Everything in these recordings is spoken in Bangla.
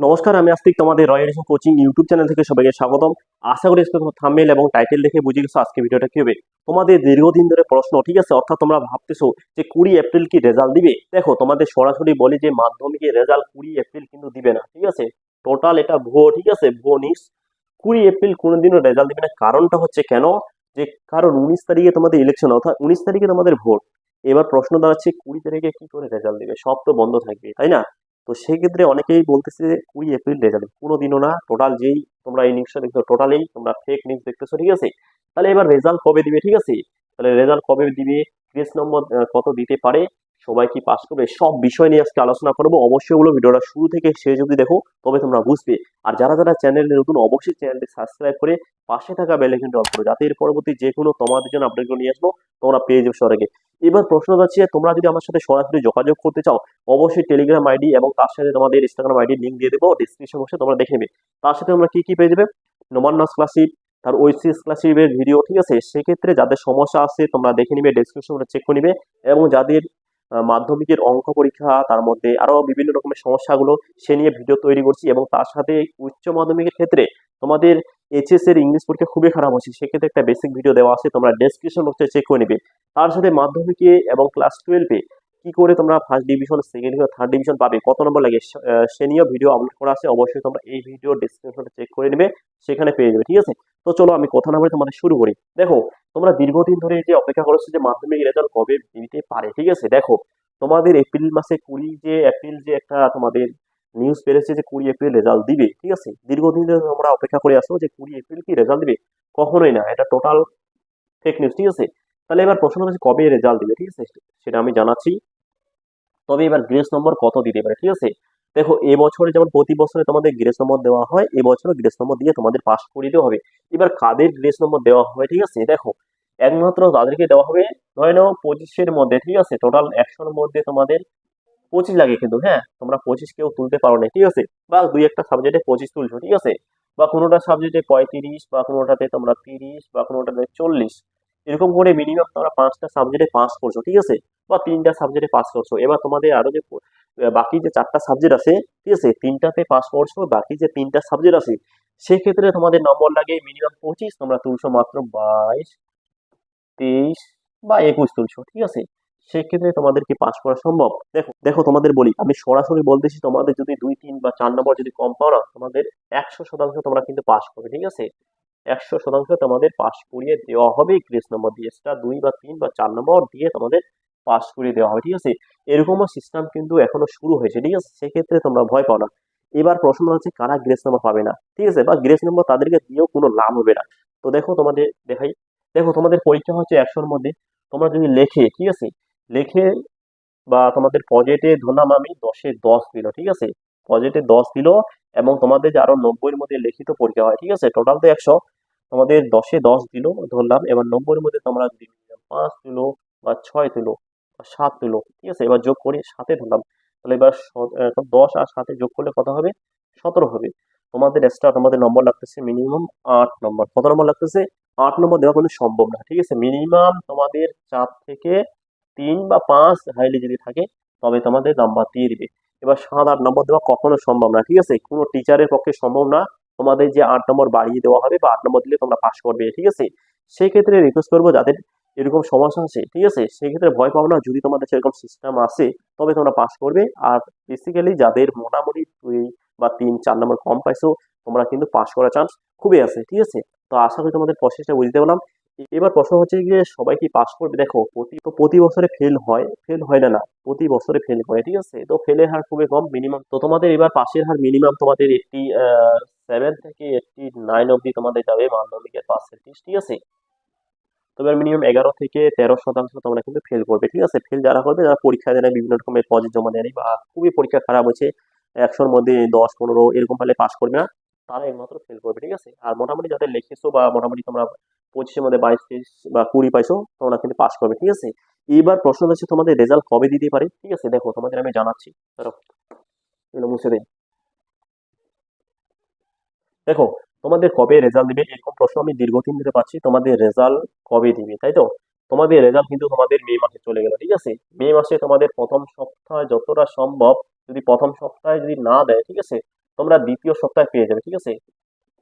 নমস্কার, আমি আস্তিক তোমাদের royal education coaching YouTube channel থেকে সবাইকে স্বাগতম। আশা করি আজকে তোমার থাম্বনেল এবং টাইটেল দেখে বুঝে গেছো, আজকে ভিডিওটা কি হবে? তোমাদের দীর্ঘদিন ধরে প্রশ্ন, ঠিক আছে? অর্থাৎ তোমরা ভাবতেছো যে কুড়ি এপ্রিল কি রেজাল্ট দিবে? দেখো, তোমাদের সরাসরি বলি যে মাধ্যমিকের রেজাল্ট কুড়ি এপ্রিল কিন্তু দিবে না, ঠিক আছে? টোটাল এটা ভুয়ো, ঠিক আছে? ভুয়ো নিউজ কুড়ি এপ্রিল কোনোদিনও রেজাল্ট দিবে না। কারণটা হচ্ছে কেন? যে কারণ উনিশ তারিখে তোমাদের ইলেকশন অর্থাৎ উনিশ তারিখে তোমাদের ভোট। এবার প্রশ্ন দাঁড়াচ্ছে কুড়ি তারিখে কি করে রেজাল্ট দিবে? সব তো বন্ধ থাকবে, তাই না? তো সেক্ষেত্রে অনেকেই বলতেছে কুড়ি এপ্রিল রেজাল্ট কোনো দিনও না টোটাল যেই তোমরা এই নিউজটা দেখছ টোটালেই তোমরা ফেক নিউজ দেখতেছো, ঠিক আছে? তাহলে এবার রেজাল্ট কবে দিবে, ঠিক আছে? তাহলে রেজাল্ট কবে দিবে? গ্রেস নম্বর কত দিতে পারে? সবাই কি পাস করবে? সব বিষয় নিয়ে আজকে আলোচনা করব। অবশ্যই ওগুলো ভিডিওটা শুরু থেকে শেষ অবধি দেখো, তবে তোমরা বুঝবে। আর যারা যারা চ্যানেলে নতুন, অবশ্যই চ্যানেলটি সাবস্ক্রাইব করে পাশে থাকা বেল আইকনটি অন করো, যাতে এর পরবর্তী যে কোনো তোমাদের জন্য আপডেটগুলো নিয়ে আসব, তোমরা পেয়ে যাবে সরাগে এবার প্রশ্ন হচ্ছে তোমরা যদি আমার সাথে সরাসরি যোগাযোগ করতে চাও, অবশ্যই টেলিগ্রাম আইডি এবং তার সাথে তোমাদের ইনস্টাগ্রাম আইডি লিঙ্ক দিয়ে দেবো ডিসক্রিপশন বক্সে তোমরা দেখে নেবে। তার সাথে তোমরা কি কি পেয়ে যাবে? নোমান্নাস ক্লাসিপ তার ওইসিএস ক্লাসিপের ভিডিও ঠিক আছে? সেক্ষেত্রে যাদের সমস্যা আছে, তোমরা দেখে নিবে ডিসক্রিপশন চেক করে নিবে এবং যাদের মাধ্যমিকের অঙ্ক পরীক্ষা, তার মধ্যে আরও বিভিন্ন রকমের সমস্যাগুলো সে নিয়ে ভিডিও তৈরি করছি এবং তার সাথে উচ্চ মাধ্যমিকের ক্ষেত্রে তোমাদের এইচএস এর ইংলিশ পরীক্ষা খুবই খারাপ হচ্ছে। সেক্ষেত্রে একটা বেসিক ভিডিও দেওয়া আছে, তোমরা ডেসক্রিপশন বক্সে চেক করে নিবে। তার সাথে মাধ্যমিকে এবং ক্লাস টুয়েলভে কি করে তোমরা first division second division third division পাবে, কত নম্বর লাগে, সে নিয়েও ভিডিও আপলোড করা আছে। অবশ্যই তোমরা এই ভিডিও ডিসক্রিপশনে চেক করে নেবে, সেখানে পেয়ে যাবে, ঠিক আছে? তো চলো আমি কথা না বলে তোমাদের শুরু করি। দেখো তোমরা দীর্ঘদিন ধরে যে অপেক্ষা করছ যে মাধ্যমিক রেজাল্ট কবে দিতে পারে, ঠিক আছে? দেখো, তোমাদের এপ্রিল মাসে কুড়ি যে, এপ্রিল যে একটা তোমাদের নিউজ বেরোচ্ছে যে কুড়ি এপ্রিল রেজাল্ট দিবে, ঠিক আছে? দীর্ঘদিন ধরে তোমরা অপেক্ষা করে আসো যে কুড়ি এপ্রিল কি রেজাল্ট দিবে, কখনোই না, এটা টোটাল ফেক নিউজ ঠিক আছে? তাহলে এবার প্রশ্ন হচ্ছে কবে রেজাল্ট দিবে, ঠিক আছে? সেটা আমি জানাচ্ছি। তবে এবার গ্রেস নম্বর কত দিতে পারে, ঠিক আছে? দেখো এবছরে যেমন প্রতি বছরে তোমাদের গ্রেস নম্বর দেওয়া হয় এবছরও গ্রেস নম্বর দিয়ে তোমাদের পাস করে দিতে হবে। এবার কাদের গ্রেস নম্বর দেওয়া হবে, ঠিক আছে? দেখো, একমাত্র তাদেরকে দেওয়া হবে, ধরে নাও পঁচিশের মধ্যে, ঠিক আছে? টোটাল একশোর মধ্যে তোমাদের পঁচিশ লাগে কিন্তু হ্যাঁ? তোমরা পঁচিশ কেউ তুলতে পারো না, ঠিক আছে? বা দুই একটা সাবজেক্টে পঁচিশ তুলছো, ঠিক আছে? বা কোনোটা সাবজেক্টে পঁয়ত্রিশ, বা কোনোটাতে তোমরা তিরিশ, বা কোনোটাতে চল্লিশ, এরকম করে মিনিমাম তোমরা পাঁচটা সাবজেক্টে পাস করছ, ঠিক আছে? বা তিনটা সাবজেক্টে পাস করছ। এবার তোমাদের আরও যে বাকি যে চারটা সাবজেক্ট আছে, ঠিক আছে তিনটাতে পাস করছ বাকি যে তিনটা সাবজেক্ট আছে সেক্ষেত্রে তোমাদের নম্বর লাগে মিনিমাম পঁচিশ, তোমরা তুলছো মাত্র বাইশ, তেইশ বা একুশ তুলছো, ঠিক আছে? সেক্ষেত্রে তোমাদের কি পাস করা সম্ভব। দেখো দেখো তোমাদের বলি, আমি সরাসরি বলতেছি তোমাদের যদি দুই, তিন বা চার নম্বর যদি কম পাও না, তোমাদের একশো শতাংশ তোমরা কিন্তু পাস করবে, ঠিক আছে? একশো শতাংশ তোমাদের পাস করিয়ে দেওয়া হবে গ্রেস নম্বর দিয়ে সেটা দুই বা তিন বা চার নম্বর দিয়ে তোমাদের পাস করিয়ে দেওয়া হবে, ঠিক আছে? এরকমও সিস্টেম কিন্তু এখনও শুরু হয়েছে, ঠিক আছে? সেক্ষেত্রে তোমরা ভয় পাও না। এবার প্রশ্ন হচ্ছে, কারা গ্রেস নম্বর পাবে না? ঠিক আছে? বা গ্রেস নম্বর তাদেরকে দিয়েও কোনো লাভ হবে না। তো দেখো তোমাদের, দেখাই। দেখো তোমাদের পরীক্ষা হচ্ছে একশোর মধ্যে। তোমরা যদি লেখে, ঠিক আছে? লেখে বা তোমাদের পজেটে ধরলাম আমি দশে দশ দিল, ঠিক আছে? পজেটে দশ দিল এবং তোমাদের যে আরও নব্বইয়ের মধ্যে লিখিত পরীক্ষা হয়, ঠিক আছে? টোটাল তো একশো। তোমাদের দশে দশ দিল, ধরলাম। এবার নব্বইয়ের মধ্যে তোমরা যদি পাঁচ তুলো বা ছয় বা সাত তুলো ঠিক আছে? এবার যোগ করে সাথে ধরলাম। তাহলে এবার দশ আর সাথে যোগ করলে কত হবে? সতেরো হবে। তোমাদের এক্সট্রা তোমাদের নম্বর লাগতেছে মিনিমাম আট নম্বর কত নম্বর লাগতেছে? আট নম্বর দেওয়া কোনো সম্ভব না, ঠিক আছে? মিনিমাম তোমাদের চার থেকে তিন বা পাঁচ হাইলি যদি থাকে, তবে তোমাদের নাম্বার দিয়ে দিবে। এবার সাত, আট নম্বর দেওয়া কখনো সম্ভব না, ঠিক আছে? কোনো টিচারের পক্ষে সম্ভব না। তোমাদের যে আট নম্বর বাড়িয়ে দেওয়া হবে বা আট নম্বর দিলে তোমরা পাস করবে, ঠিক আছে? সেই ক্ষেত্রে রিকোয়েস্ট করব যাদের এরকম সমস্যা আছে ঠিক আছে? সেক্ষেত্রে ভয় পাও না, যদি তোমাদের সেরকম সিস্টেম আসে, তবে তোমরা পাস করবে। আর বেসিক্যালি যাদের মোটামুটি দুই বা তিন, চার নম্বর কম পাইছো, তোমরা কিন্তু পাস করার চান্স খুবই আছে, ঠিক আছে? তো আশা করি তোমাদের প্রসেসটা বুঝতে পারলাম। এবার প্রশ্ন হচ্ছে যে সবাই কি পাস করবে? দেখো, প্রতি, তো প্রতি বছরে ফেল হয় ফেল হয় না না, প্রতি বছরে ফেল করে ঠিক আছে? তো ফেলের হার খুবই কম মিনিমাম তো তোমাদের এবার পাশের হার মিনিমাম তোমাদের এইটটি সেভেন থেকে এইটটি নাইন অবধি তোমাদের যাবে মাধ্যমিকের পার্সেন্টেজ ঠিক আছে? তো এবার মিনিমাম এগারো থেকে তেরো শতাংশ তোমরা কিন্তু ফেল করবে, ঠিক আছে? ফেল যারা করবে, যারা পরীক্ষা দেয় বিভিন্ন রকমের পজিট জমা দেয়নি বা খুবই পরীক্ষা খারাপ হয়েছে, একশোর মধ্যে দশ, পনেরো, এরকম পারলে পাস করবে না তারা একমাত্র ফেল করবে, ঠিক আছে? আর মোটামুটি যাদের লিখেছো বা মোটামুটি তোমরা পঁচিশের মধ্যে বাইশ, তেইশ বা কুড়ি পাইছো, তোমরা কিন্তু পাস করবে, ঠিক আছে? এইবার প্রশ্ন হচ্ছে তোমাদের রেজাল্ট কবে দিতে পারে, ঠিক আছে? দেখো, তোমাদের আমি জানাচ্ছি। ধরো মুছে দিই। দেখো, তোমাদের কবে রেজাল্ট দিবে এরকম প্রশ্ন আমি দীর্ঘদিন ধরে পাচ্ছি, তোমাদের রেজাল্ট কবে দিবে, তাই তো? তোমাদের রেজাল্ট কিন্তু তোমাদের মে মাসে চলে গেল, ঠিক আছে? মে মাসে তোমাদের প্রথম সপ্তাহে যতটা সম্ভব, যদি প্রথম সপ্তাহে যদি না দেয়, ঠিক আছে? তোমরা দ্বিতীয় সপ্তাহে পেয়ে যাবে, ঠিক আছে?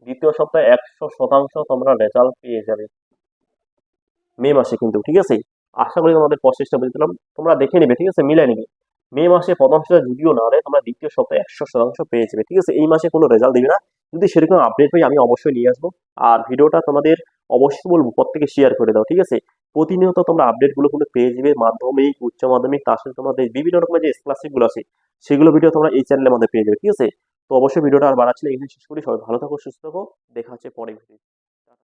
দ্বিতীয় সপ্তাহে একশো শতাংশ তোমরা রেজাল্ট পেয়ে যাবে। মে মাসে কিন্তু, ঠিক আছে? আশা করি তোমাদের প্রসেসটা বুঝতে তোমরা দেখে নিবে, ঠিক আছে? মিলে নিবে। মে মাসে প্রথম যদিও না দেয় তোমরা দ্বিতীয় সপ্তাহে একশো শতাংশ পেয়ে যাবে, ঠিক আছে? এই মাসে কোনো রেজাল্ট দিবে না। যদি সেরকম আপডেট পাই, আমি অবশ্যই নিয়ে আসব। আর ভিডিওটা তোমাদের অবশ্যই বলব প্রত্যেকে শেয়ার করে দাও, ঠিক আছে? প্রতিনিয়ত তোমরা আপডেটগুলো কিন্তু পেয়ে যাবে, মাধ্যমিক, উচ্চ মাধ্যমিক, তার সাথে তোমাদের বিভিন্ন রকমের যে স্কলারশিপগুলো আছে, সেগুলো ভিডিও তোমরা এই চ্যানেলের মধ্যে পেয়ে যাবে, ঠিক আছে? তো অবশ্যই ভিডিওটা আর বাড়াচ্ছি না, এখানে শেষ করি। সবাই ভালো থাকো, সুস্থ থাকো। দেখা হচ্ছে পরে ভিডিও